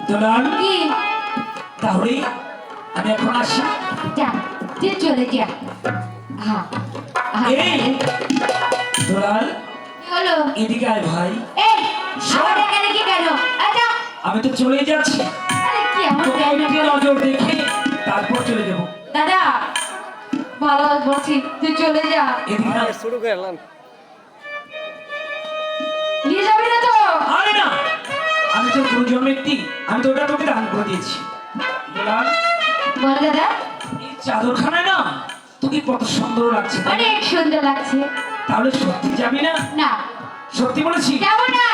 দুলাল কি তাহলে আমি এখন আসি যা তুই চলে যা হ্যাঁ এই দুলাল হলো এদিকে আয় ভাই এই আমার এখানে কি কেন আচ্ছা আমি তো চলে যাচ্ছি আরে কি আমার তোকে নজর দেখে তারপর চলে যাব দাদা ভালো বলছি তুই চলে যা এদিকে শুরু করলাম আমি তো গুরুজন ব্যক্তি আমি তো ওটা তোকে দান করে দিয়েছি। বল দাদা। এই চাদরখানায় না তোকে কত সুন্দর লাগছে? অনেক সুন্দর লাগছে। তাহলে সত্যি যাবি না? না। সত্যি বলেছি? যাব না।